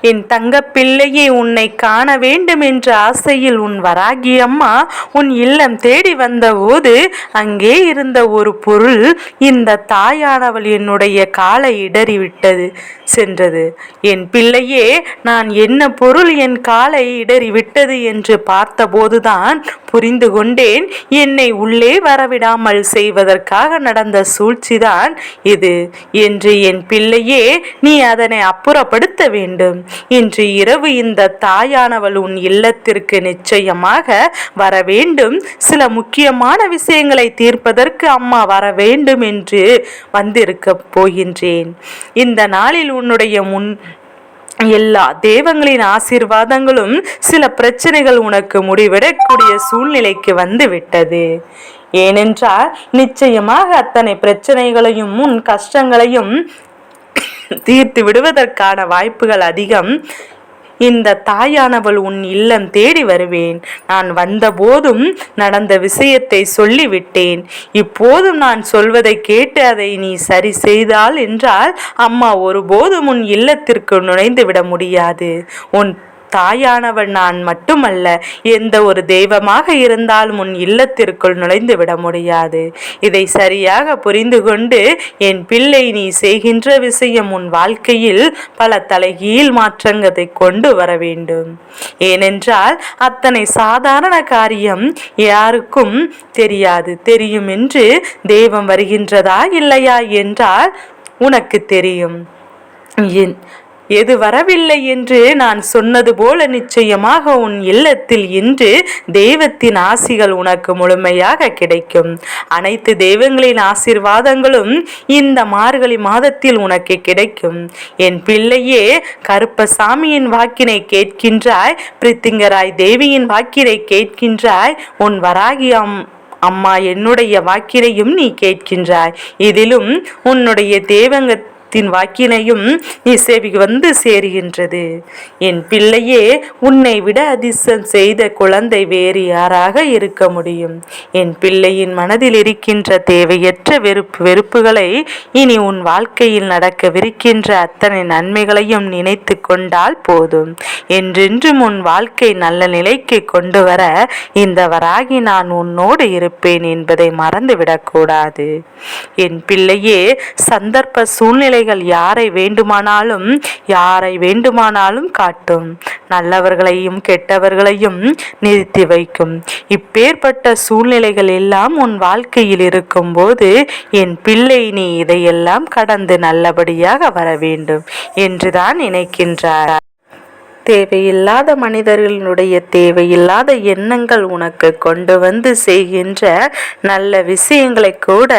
என் தங்கப் பிள்ளையே உன்னை காண வேண்டும் என்ற ஆசையில் உன் வராகி அம்மா உன் இல்லம் தேடி வந்தபோது அங்கே இருந்த ஒரு பொருள் இந்த தாயானவள் என்னுடைய காலை இடறிவிட்டது சென்றது. என் பிள்ளையே நான் என்ன பொருள் என் காலை இடறிவிட்டது என்று பார்த்தபோதுதான் புரிந்து கொண்டேன். என்னை உள்ளே வரவிடாமல் செய்வதற்காக நடந்த சூழ்ச்சிதான் இது. என்று என் பிள்ளையே நீ அதனை அப்புறப்படுத்த வேண்டும். இன்று இரவு இந்த தாயானவள் உன் இல்லத்திற்கு நிச்சயமாக வர வேண்டும். சில முக்கியமான விஷயங்களை தீர்ப்பதற்கு அம்மா வர வேண்டும் என்று வந்திருக்க போகின்றேன். இந்த நாளில் உன்னுடைய முன் எல்லா தெய்வங்களின் ஆசீர்வாதங்களும் சில பிரச்சனைகள் உனக்கு முடிவிடக்கூடிய சூழ்நிலைக்கு வந்து விட்டது ஏனென்றால் நிச்சயமாக அத்தனை பிரச்சனைகளையும் உன் கஷ்டங்களையும் தீர்த்து விடுவதற்கான வாய்ப்புகள் அதிகம். இந்த தாயானவள் உன் இல்லம் தேடி வருவேன். நான் வந்தபோதும் நடந்த விஷயத்தை சொல்லிவிட்டேன். இப்போதும் நான் சொல்வதை கேட்டு அதை நீ சரி செய்தால் என்றால் அம்மா ஒருபோதும் உன் இல்லத்திற்கு நுழைந்து விட முடியாது. உன் தாயானவள் நான் மட்டுமல்ல எந்த ஒரு தெய்வமாக இருந்தாலும் உன் இல்லத்திற்குள் நுழைந்து விட முடியாது. இதை சரியாக புரிந்து கொண்டு என் பிள்ளை நீ செய்கின்ற விஷயம் உன் வாழ்க்கையில் பல தலைகீழ் மாற்றங்களை கொண்டு வர வேண்டும். ஏனென்றால் அத்தனை சாதாரண காரியம் யாருக்கும் தெரியாது. தெரியும் என்று தெய்வம் வருகின்றதா இல்லையா என்றால் உனக்கு தெரியும். என் எது வரவில்லை என்று நான் சொன்னது போல நிச்சயமாக உன் இல்லத்தில் இன்று தெய்வத்தின் ஆசிகள் உனக்கு முழுமையாக கிடைக்கும். அனைத்து தெய்வங்களின் ஆசீர்வாதங்களும் இந்த மார்கழி மாதத்தில் உனக்கு கிடைக்கும். என் பிள்ளையே கருப்பசாமியின் வாக்கினை கேட்கின்றாய் பிரித்திங்கராய் தேவியின் வாக்கினை கேட்கின்றாய் உன் வராகி அம் அம்மா என்னுடைய வாக்கினையும் நீ கேட்கின்றாய். இதிலும் உன்னுடைய தேவங்க தின் வாக்கினையும் நீ வந்து சேருகின்றது. என் பிள்ளையே உன்னை விட அதிர்ஷ்டம் செய்த குழந்தை வேறு யாராக இருக்க முடியும்? என் பிள்ளையின் மனதில் இருக்கின்ற தேவையற்ற வெறுப்பு வெறுப்புகளை இனி உன் வாழ்க்கையில் நடக்கவிருக்கின்ற அத்தனை நன்மைகளையும் நினைத்து கொண்டால் போதும். என்றென்றும் உன் வாழ்க்கை நல்ல நிலைக்கு கொண்டு வர இந்த வராகி நான் உன்னோடு இருப்பேன் என்பதை மறந்துவிடக்கூடாது என் பிள்ளையே சந்தர்ப்ப சூழ்நிலைகள் யாரை வேண்டுமானாலும் யாரை வேண்டுமானாலும் காட்டும். நல்லவர்களையும் கெட்டவர்களையும் நிறுத்தி வைக்கும். இப்பேற்பட்ட சூழ்நிலைகள் எல்லாம் உன் வாழ்க்கையில் இருக்கும்போது என் பிள்ளை நீ இதையெல்லாம் கடந்து நல்லபடியாக வர வேண்டும் என்றுதான் நினைக்கின்றார். தேவையில்லாத மனிதர்களுடைய தேவையில்லாத எண்ணங்கள் உனக்கு கொண்டு வந்து செய்கின்ற நல்ல விஷயங்களை கூட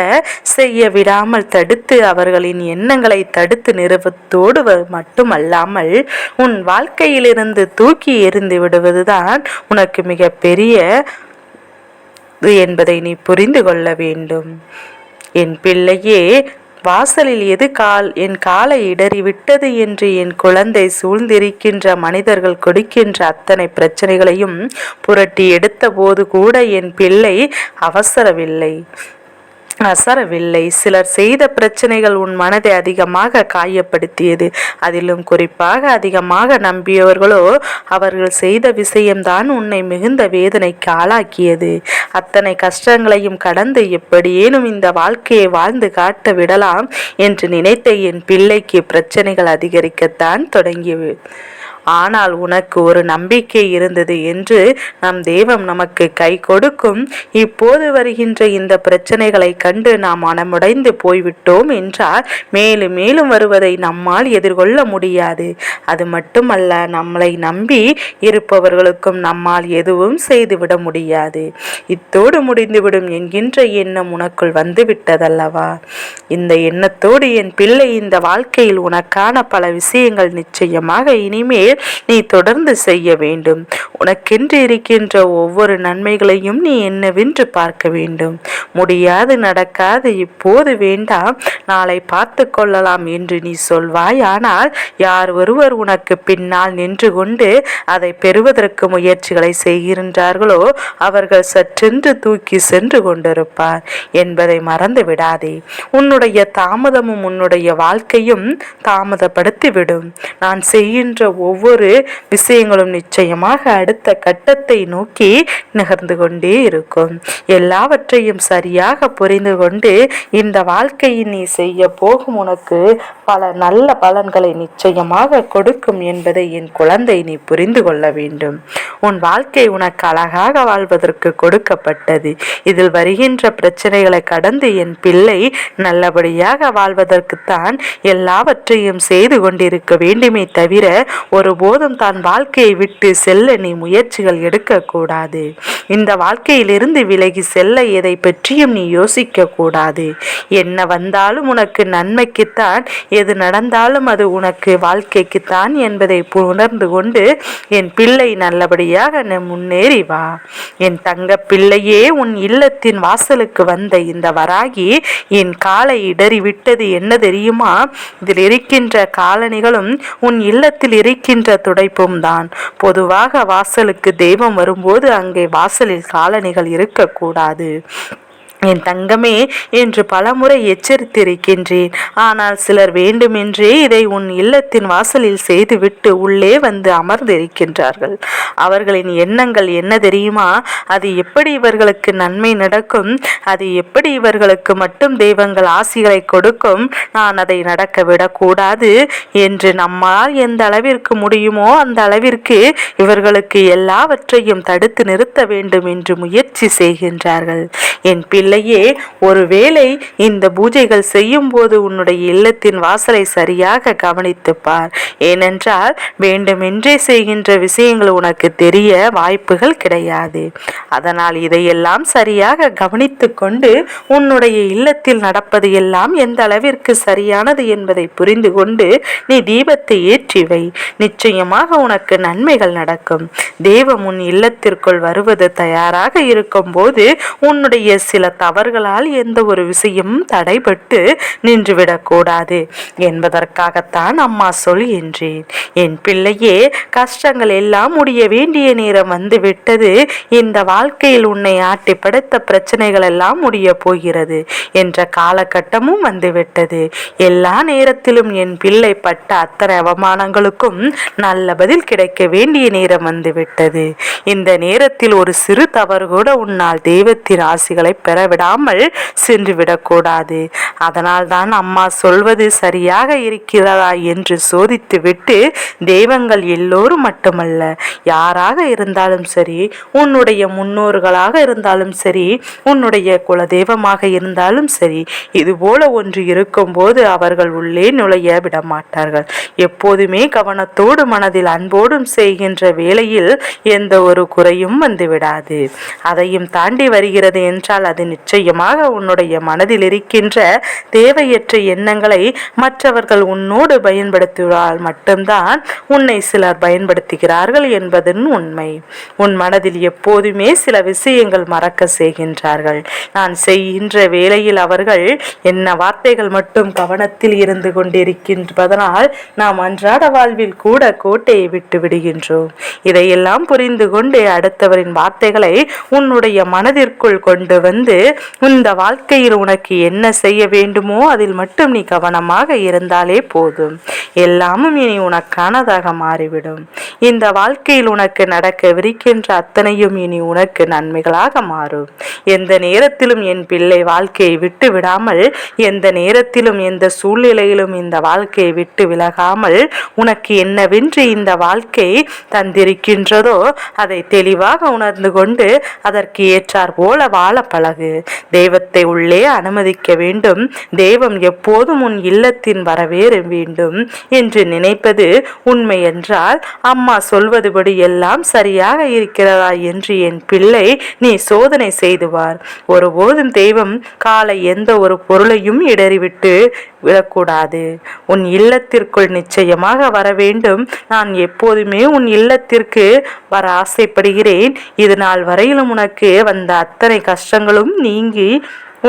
செய்ய விடாமல் தடுத்து அவர்களின் எண்ணங்களை தடுத்து நிறுவத்தோடு மட்டுமல்லாமல் உன் வாழ்க்கையிலிருந்து தூக்கி எறிந்து விடுவதுதான் உனக்கு மிக பெரிய என்பதை நீ புரிந்து கொள்ள வேண்டும். என் பிள்ளையே வாசலில் எது கால்? என் காலை இடறி விட்டது என்று என் குழந்தை சூழ்ந்திருக்கின்ற மனிதர்கள் கொடுக்கின்ற அத்தனை பிரச்சனைகளையும் புரட்டி எடுத்த போது கூட என் பிள்ளை அவசரவில்லை. அசரவில்லை. சிலர் செய்த பிரச்சனைகள் உன் மனதை அதிகமாக காயப்படுத்தியது. அதிலும் குறிப்பாக அதிகமாக நம்பியவர்களோ அவர்கள் செய்த விஷயம்தான் உன்னை மிகுந்த வேதனைக்கு ஆளாக்கியது. அத்தனை கஷ்டங்களையும் கடந்து எப்படியேனும் இந்த வாழ்க்கையை வாழ்ந்து காட்ட விடலாம் என்று நினைத்த என் பிள்ளைக்கு பிரச்சனைகள் அதிகரிக்கத்தான் தொடங்கியது. ஆனால் உனக்கு ஒரு நம்பிக்கை இருந்தது என்று நம் தெய்வம் நமக்கு கை கொடுக்கும். இப்போது வருகின்ற இந்த பிரச்சனைகளை கண்டு நாம் மனமுடைந்து போய்விட்டோம் என்றால் மேலும் மேலும் வருவதை நம்மால் எதிர்கொள்ள முடியாது. அது மட்டுமல்ல நம்மளை நம்பி இருப்பவர்களுக்கும் நம்மால் எதுவும் செய்துவிட முடியாது. இத்தோடு முடிந்துவிடும் என்கின்ற எண்ணம் உனக்குள் வந்துவிட்டதல்லவா? இந்த எண்ணத்தோடு என் பிள்ளை இந்த வாழ்க்கையில் உனக்கான பல விஷயங்கள் நிச்சயமாக இனிமேல் நீ தொடர்ந்து செய்ய வேண்டும். உனக்கென்று இருக்கின்ற ஒவ்வொரு நன்மைகளையும் நீ என்னவென்று பார்க்க வேண்டும். முடியாது நடக்காது இப்போது வேண்டாம். நாளை பார்த்து கொள்ளலாம் என்று நீ சொல்வாய். ஆனால் யார் ஒருவர் உனக்கு பின்னால் நின்று கொண்டு அதை பெறுவதற்கு முயற்சிகளை செய்கின்றார்களோ அவர்கள் சற்றென்று தூக்கி சென்று கொண்டிருப்பார். என்பதை மறந்து விடாதே. உன்னுடைய தாமதமும் உன்னுடைய வாழ்க்கையும் தாமதப்படுத்திவிடும். நான் செய்கின்ற ஒவ்வொரு ஒவ்வொரு விஷயங்களும் நிச்சயமாக அடுத்த கட்டத்தை நோக்கி நகர்ந்து கொண்டே இருக்கும். எல்லாவற்றையும் சரியாக புரிந்து கொண்டு இந்த வாழ்க்கையை நீ செய்ய போகும் உனக்கு பல நல்ல பலன்களை நிச்சயமாக கொடுக்கும் என்பதை என் குழந்தை நீ புரிந்து கொள்ள வேண்டும். உன் வாழ்க்கை உனக்கு அழகாக வாழ்வதற்கு கொடுக்கப்பட்டது. இதில் வருகின்ற பிரச்சனைகளை கடந்து என் பிள்ளை நல்லபடியாக வாழ்வதற்குத்தான் எல்லாவற்றையும் செய்து கொண்டிருக்க வேண்டுமே தவிர ஒரு ஒருபோதும் தான் வாழ்க்கையை விட்டு செல்ல நீ முயற்சிகள் எடுக்கக்கூடாது. இந்த வாழ்க்கையிலிருந்து விலகி செல்ல எதை பற்றியும் நீ யோசிக்க கூடாது என்ன வந்தாலும் உனக்கு நன்மைக்குத்தான் எது நடந்தாலும் அது உனக்கு வாழ்க்கைக்குத்தான் என்பதை உணர்ந்து கொண்டு என் பிள்ளை நல்லபடியாக முன்னேறி வா. என் தங்க பிள்ளையே உன் இல்லத்தின் வாசலுக்கு வந்த இந்த வராகி என் காலை இடறி விட்டது என்ன தெரியுமா? இதில் இருக்கின்ற காலணிகளும் உன் இல்லத்தில் இருக்கின்ற துடைப்பும் தான். பொதுவாக வாசலுக்கு தெய்வம் வரும்போது அங்கே வாசலில் காலணிகள் இருக்கக்கூடாது. என் தங்கமே என்று பலமுறை எச்சரித்திருக்கின்றேன். ஆனால் சிலர் வேண்டுமென்றே இதை உன் இல்லத்தின் வாசலில் செய்துவிட்டு உள்ளே வந்து அமர்ந்திருக்கின்றார்கள். அவர்களின் எண்ணங்கள் என்ன தெரியுமா? அது எப்படி இவர்களுக்கு நன்மை நடக்கும்? அது எப்படி இவர்களுக்கு மட்டும் தெய்வங்கள் ஆசிகளை கொடுக்கும்? நான் அதை நடக்க விடக்கூடாது என்று நம்மால் எந்த அளவிற்கு முடியுமோ அந்த அளவிற்கு இவர்களுக்கு எல்லாவற்றையும் தடுத்து நிறுத்த வேண்டும் என்று முயற்சி செய்கின்றார்கள். என் பிள்ளையே ஒருவேளை இந்த பூஜைகள் செய்யும் போது உன்னுடைய இல்லத்தின் வாசலை சரியாக கவனித்து பார். ஏனென்றால் வேண்டுமென்றே செய்கின்ற விஷயங்கள் உனக்கு தெரிய வாய்ப்புகள் கிடையாது. அதனால் இதையெல்லாம் சரியாக கவனித்து கொண்டு உன்னுடைய இல்லத்தில் நடப்பது எல்லாம் எந்த அளவிற்கு சரியானது என்பதை புரிந்து கொண்டு நீ தீபத்தை ஏற்றி வை. நிச்சயமாக உனக்கு நன்மைகள் நடக்கும். தேவம் உன் இல்லத்திற்குள் வருவது தயாராக இருக்கும் போது சில தவறுகளால் எந்த ஒரு விஷயம் தடைபட்டு நின்றுவிடக்கூடாது என்பதற்காகத்தான் அம்மா சொல்கின்றேன் என் பிள்ளையே கஷ்டங்கள் எல்லாம் முடிய வேண்டிய நேரம் வந்து விட்டது இந்த வாழ்க்கையில் உன்னை ஆட்டி படைத்த பிரச்சனைகள் எல்லாம் முடிய போகிறது என்ற காலகட்டமும் வந்துவிட்டது. எல்லா நேரத்திலும் என் பிள்ளை பட்ட அத்தனை அவமானங்களுக்கும் நல்ல பதில் கிடைக்க வேண்டிய நேரம் வந்துவிட்டது. இந்த நேரத்தில் ஒரு சிறு தவறு கூட உன்னால் தெய்வத்தின் ஆசிகள் பெற விடாமல் சென்றுவிடக்கூடாது. அதனால்தான் அதனால் தான் அம்மா சொல்வது சரியாக இருக்கிறதா என்று சோதித்துவிட்டு தெய்வங்கள் எல்லோரும் மட்டுமல்ல யாராக இருந்தாலும் சரி உன்னுடைய முன்னோர்களாக இருந்தாலும் சரி உன்னுடைய குலதெய்வமாக இருந்தாலும் சரி இதுபோல ஒன்று இருக்கும்போது அவர்கள் உள்ளே நுழைய விடமாட்டார்கள். எப்போதுமே கவனத்தோடு மனதில் அன்போடும் செய்கின்ற வேளையில் எந்த ஒரு குறையும் வந்துவிடாது. அதையும் தாண்டி வருகிறது என்றால் அது நிச்சயமாக உன்னுடைய மனதில் இருக்கின்ற தேவையற்ற எண்ணங்களை மற்றவர்கள் உன்னோடு பயன்படுத்துவதால் மட்டும்தான் உன்னை சிலர் பயன்படுத்துகிறார்கள் என்பதன் உண்மை. உன் மனதில் எப்போதுமே சில விஷயங்கள் மறக்க செய்கின்றார்கள். நான் செய்கின்ற வேளையில் அவர்கள் என்ன வார்த்தைகள் மட்டும் கவனத்தில் இருந்து கொண்டிருக்கின்றதனால் நாம் அன்றாட வாழ்வில் கூட கோட்டையை விட்டு விடுகின்றோம். இதையெல்லாம் புரிந்து கொண்டு அடுத்தவரின் வார்த்தைகளை உன்னுடைய மனதிற்குள் கொண்டு வந்து இந்த வாழ்க்கையில் உனக்கு என்ன செய்ய வேண்டுமோ அதில் மட்டும் நீ கவனமாக இருந்தாலே போதும். எல்லாமும் இனி உனக்கானதாக மாறிவிடும். இந்த வாழ்க்கையில் உனக்கு நடக்கவிருக்கின்ற அத்தனையும் இனி உனக்கு நன்மைகளாக மாறும். எந்த நேரத்திலும் என் பிள்ளை வாழ்க்கையை விட்டு விடாமல் எந்த நேரத்திலும் எந்த சூழ்நிலையிலும் இந்த வாழ்க்கையை விட்டு விலகாமல் உனக்கு என்னவென்று இந்த வாழ்க்கை தந்திருக்கின்றதோ அதை தெளிவாக உணர்ந்து கொண்டு அதற்கு ஏற்றார் போல வாழ பழகு. தெய்வத்தை உள்ளே அனுமதிக்க வேண்டும். தெய்வம் எப்போதும் உன் இல்லத்தின் வரவேற வேண்டும் என்று நினைப்பது உண்மை என்றால் அம்மா சொல்வதுபடி எல்லாம் சரியாக இருக்கிறதா என்று என் பிள்ளை நீ சோதனை செய்துவார். ஒருபோதும் தெய்வம் காலை எந்த ஒரு பொருளையும் இடறிவிட்டு விடக்கூடாது உன் இல்லத்திற்குள் நிச்சயமாக வர வேண்டும். நான் எப்போதுமே உன் இல்லத்திற்கு வர ஆசைப்படுகிறேன். இது நாள் வரையிலும் உனக்கு வந்த அத்தனை கஷ்டங்களும் நீங்கி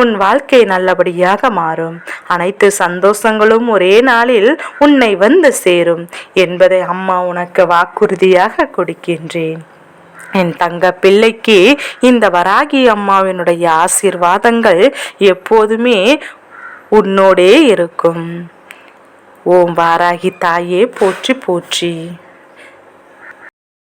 உன் வாழ்க்கை நல்லபடியாக மாறும். அனைத்து சந்தோஷங்களும் ஒரே நாளில் உன்னை வந்து சேரும். என்பதை அம்மா உனக்கு வாக்குறுதியாக கொடுக்கின்றேன். என் தங்க பிள்ளைக்கு இந்த வராகி அம்மாவினுடைய ஆசீர்வாதங்கள் எப்போதுமே உன்னோடே இருக்கும். ஓம் வாராகி தாயே போற்றி போற்றி.